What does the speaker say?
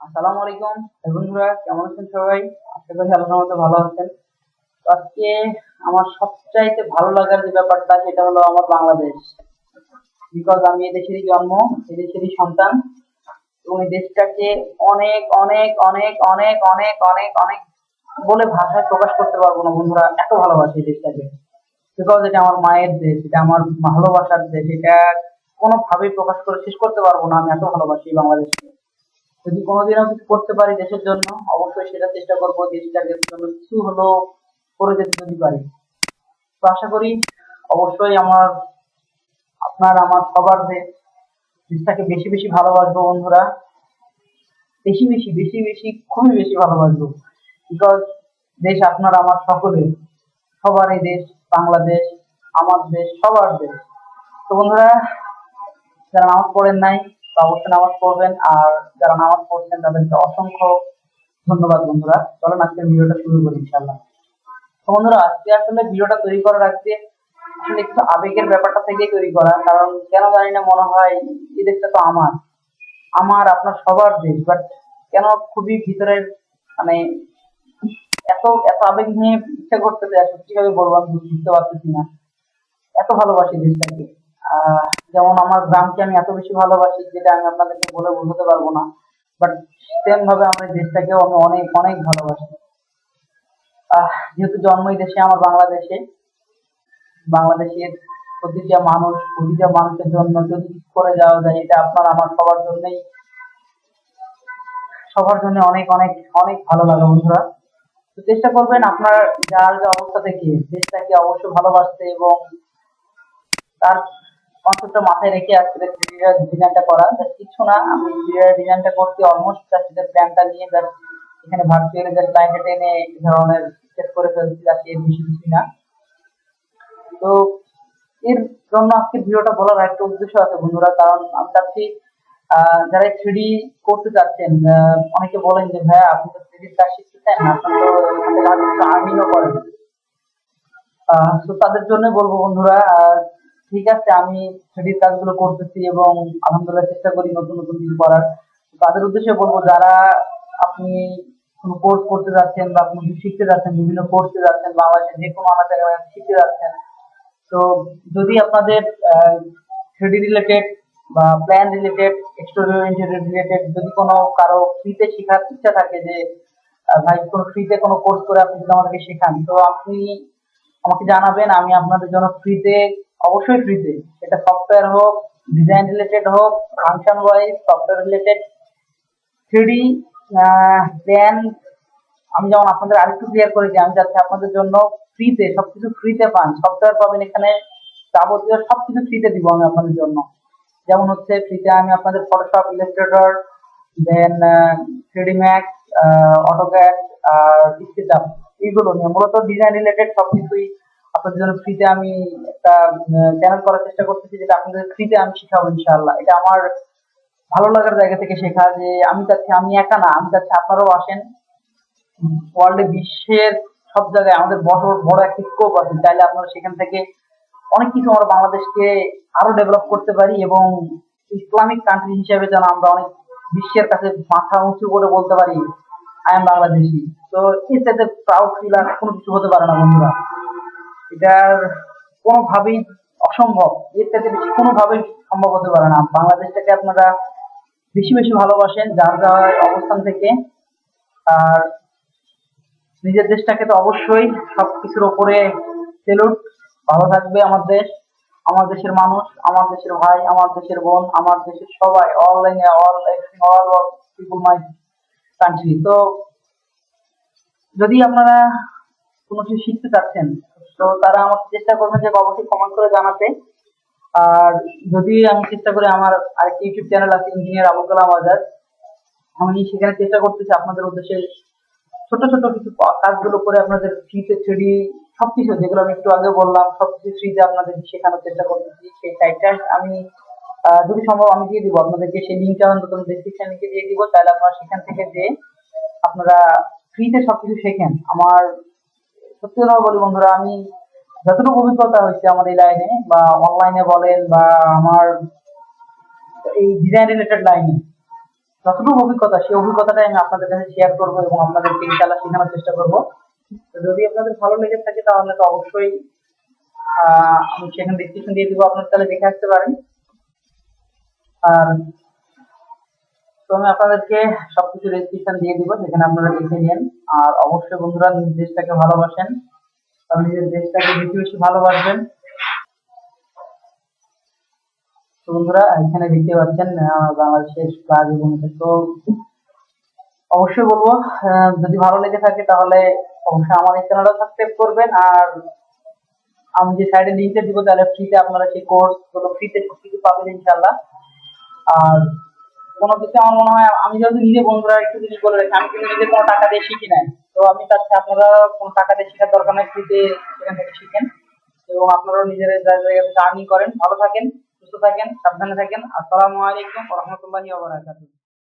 আসসালামু আলাইকুম। বন্ধুরা, কেমন আছেন সবাই? আশা করি আল্লাহর মতো ভালো আছেন। আজকে আমার সবচাইতে ভালো লাগার যে ব্যাপারটা, সেটা হলো আমার বাংলাদেশ। বিকজ আমি এদেশেরই জন্ম এদেশেরই সন্তান। এবং এই দেশটাকে অনেক অনেক অনেক অনেক অনেক অনেক অনেক বলে ভাষায় প্রকাশ করতে পারব না বন্ধুরা। এত ভালোবাসি এই দেশটাকে। বিকজ এটা আমার মায়ের দেশ, এটা আমার ভালোবাসার দেশ, এটা কোনোভাবেই প্রকাশ করে শেষ করতে পারব না। আমি এত ভালোবাসি বাংলাদেশকে। যদি কোনোদিনও কিছু করতে পারি দেশের জন্য, অবশ্যই সেটা চেষ্টা করব দেশটাকে জন্য কিছু হলেও করে যেতে যদি পারি। তো আশা করি অবশ্যই আমার, আপনার, আমার সবার দেশ দেশটাকে বেশি বেশি ভালোবাসবো বন্ধুরা, বেশি বেশি বেশি বেশি, খুবই বেশি ভালোবাসবো। বিকজ দেশ আপনার, আমার সকলের, সবারই দেশ, বাংলাদেশ, আমার দেশ, সবার দেশ। তো বন্ধুরা, যারা নামাজ পড়েন নাই অবশ্যই নামাজ পড়বেন আর যারা নামাজ পড়ছেন তাদেরকে অসংখ্য ধন্যবাদ বন্ধুরা। চলেন আজকের ভিডিওটা শুরু করি ইনশাল্লাহ তো বন্ধুরা আজকে আসলে ভিডিওটা তৈরি করার আজকে আসলে একটু আবেগের ব্যাপারটা থেকেই তৈরি করা কারণ কেন জানি না মনে হয় এই দেশটা তো আমার। আমার আপনার সবার দেশ বাট কেন খুবই ভিতরের মানে এত এত আবেগ নিয়ে ইচ্ছা করতেছে আসলে কীভাবে বলব আমি বুঝতে পারতেছি না। এত ভালোবাসি দেশটাকে। আহ, যেমন আমার গ্রামকে আমি এত বেশি ভালোবাসি যেটা আমি আপনাদেরকে বলে বোঝাতে পারব না বাট সেম ভাবে আমার দেশটাকেও আমি অনেক অনেক ভালোবাসি। যেহেতু দেশে, আমার বাংলাদেশে। বাংলাদেশের প্রতিটা মানুষ, প্রতিটা মানুষের জন্য যদি করে যাওয়া যায়, এটা আপনার, আমার সবার জন্যই, সবার জন্য অনেক অনেক অনেক ভালো লাগে বন্ধুরা। তো চেষ্টা করবেন আপনার যার যে অবস্থা থেকে, দেশটাকে অবশ্যই ভালোবাসতে এবং তার কনসেপ্টটা মাথায় রেখে আজকে ডিজাইনটা করা কিছু না, আমি ডিজাইনটা করতে অলমোস্ট জাস্ট প্ল্যানটা নিয়ে জাস্ট এখানে ভার্চুয়ালি জাস্ট লাইনটা টেনে এই ধরনের সেট করে ফেলছি এর বেশি কিছুই না। তো এর জন্য আজকে ভিডিওটা বলার একটা উদ্দেশ্য আছে বন্ধুরা, কারণ আমি চাচ্ছি যারা থ্রিডি করতে চাচ্ছেন অনেকে বলেন যে, ভাইয়া, আপনি তো থ্রিডি কাজ শিখতেছেন আপনি তো আর্নিংও করেন। তো তাদের জন্য বলব বন্ধুরা ঠিক আছে, আমি থ্রিডি কাজগুলো করতেছি এবং আলহামদুলিল্লাহ চেষ্টা করি নতুন নতুন কিছু করার। তাদের উদ্দেশ্যে বলব, যারা আপনি কোনো কোর্স করতে যাচ্ছেন বা কোনো কিছু শিখতে যাচ্ছেন, বিভিন্ন কোর্সে যাচ্ছেন বাংলাদেশের যে কোনো কানাচে শিখতে যাচ্ছেন, তো যদি আপনাদের থ্রিডি রিলেটেড বা প্ল্যান রিলেটেড এক্সটোরিয়েন্টেড রিলেটেড যদি কোনো কারও ফ্রিতে শেখার ইচ্ছা থাকে যে ভাই, কোনো ফ্রিতে কোনো কোর্স করে আপনি যদি আমাদেরকে শেখান, তো আপনি আমাকে জানাবেন, আমি আপনাদের জন্য ফ্রিতে অবশ্যই ফ্রিতে সেটা সফটওয়্যার হোক ডিজাইন রিলেটেড হোক function wise software related three D plan আমি যেমন আপনাদের আরেকটু ক্লিয়ার করে দিই, আমি যাচ্ছি আপনাদের জন্য ফ্রিতে সবকিছু ফ্রিতে পান। সফটওয়্যার পাবেন এখানে, যাবতীয় সবকিছু ফ্রিতে দিব আমি আপনাদের জন্য। যেমন হচ্ছে ফ্রিতে আমি আপনাদের Photoshop Illustrator then three D Max AutoCAD আর স্কেচআপ এইগুলো নিয়ে। মূলত ডিজাইন রিলেটেড সবকিছুই আপনাদের জন্য ফ্রিতে আমি একটা চ্যানেল করার চেষ্টা করতেছি যেটা আপনাদের ফ্রিতে আমি শিখাবো ইনশাআল্লাহ। এটা আমার ভালো লাগার জায়গা থেকে শেখা যে আমি চাচ্ছি, আমি একা না, আমি চাচ্ছি আপনারাও আসেন। ওয়ার্ল্ডে বিশ্বের সব জায়গায় আমাদের বড় বড় একটা স্কোপ আছে। চাইলে আপনারা সেখান থেকে অনেক কিছু আমরা বাংলাদেশকে আরও ডেভেলপ করতে পারি এবং ইসলামিক কান্ট্রি হিসেবে যেন আমরা অনেক বিশ্বের কাছে মাথা উঁচু করে বলতে পারি আই এম বাংলাদেশি। তো এর সাথে প্রাউড ফিল আর কোনো কিছু হতে পারে না বন্ধুরা। এটার কোনোভাবেই অসম্ভব। এর থেকে বেশি কোনোভাবেই সম্ভব হতে পারে না। বাংলাদেশটাকে আপনারা বেশি বেশি ভালোবাসেন, যার যার অবস্থান থেকে। আর নিজের দেশটাকে তো অবশ্যই সবকিছুর উপরে সেলুট ভালো থাকবে আমার দেশ, আমার দেশের মানুষ, আমার দেশের ভাই, আমার দেশের বোন, আমার দেশের সবাই all all all people my country তো যদি আপনারা কোনো কিছু শিখতে চাচ্ছেন তো তারা আমাকে চেষ্টা করবেন যে অবশ্যই কমেন্ট করে জানাতে। আর যদি আমি চেষ্টা করি আমার আরেকটি ইউটিউব চ্যানেল আছে ইঞ্জিনিয়ার আবুল কালাম আজাদ। আমি সেখানে চেষ্টা করতেছি আপনাদের উদ্দেশ্যে ছোট ছোট কিছু কাজগুলো করে আপনাদের ফ্রিতে থ্রিডি সবকিছু, যেগুলো আমি একটু আগে বললাম, সবকিছু ফ্রিতে আপনাদের শেখানোর চেষ্টা করতেছি। সেই সাইটটা আমি যদি সম্ভব আমি দিয়ে দিব। আপনাদেরকে সেই লিঙ্কটা অন্তত ডেসক্রিপশন লিখে দিয়ে দিব। তাহলে আপনারা সেখান থেকে যে আপনারা ফ্রিতে সবকিছু শেখেন, আমার সত্যি কথা বলি বন্ধুরা, আমি যতটুকু অভিজ্ঞতা হয়েছে আমার এই লাইনে বা অনলাইনে বলেন বা আমার এই ডিজাইন রিলেটেড লাইনে যতটুকু অভিজ্ঞতা, সেই অভিজ্ঞতাটাই আমি আপনাদের কাছে শেয়ার করব এবং আপনাদেরকে ইনশাআল্লাহ শেখানোর চেষ্টা করব। যদি আপনাদের ভালো লেগে থাকে তাহলে তো অবশ্যই আমি সেখানে ডিসক্রিপশন দিয়ে দিব, আপনার তাহলে দেখে আসতে পারেন। আর তো আমি আপনাদেরকে সবকিছু রেজিস্ট্রেশন দিয়ে দিব সেখানে আপনারা দেখে নিন। আর অবশ্যই বন্ধুরা নিজ দেশটাকে ভালোবাসেন। আর নিজের দেশটাকে বেশি বেশি ভালোবাসবেন। তো বন্ধুরা, এখানে দেখতে পাচ্ছেন বাংলাদেশের ফ্লাগ এবং তো অবশ্যই বলব যদি ভালো লেগে থাকে তাহলে অবশ্যই আমার এই চ্যানেলটা সাবস্ক্রাইব করবেন। আর আমি যে সাইডে লিঙ্কটা দিব, তাহলে ফ্রিতে আপনারা সেই কোর্সগুলো ফ্রিতে সবকিছু পাবেন ইনশাল্লাহ আর কোনো কিছু আমার মনে হয়, আমি যদি নিজে বন্ধুরা একটু জিনিস বলে রেখে, আমি কিন্তু নিজে কোনো টাকা দিয়ে শিখি নাই। তো আমি চাচ্ছি আপনারা কোনো টাকা দিয়ে শেখার দরকার নাই, ফ্রিতে সেখান থেকে শিখেন এবং আপনারাও নিজের জায়গা থেকে আর্নিং করেন, ভালো থাকেন, সুস্থ থাকেন, সাবধানে থাকেন। আসসালামু আলাইকুম রহমতুল্লাহি ওয়া বারাকাতুহু।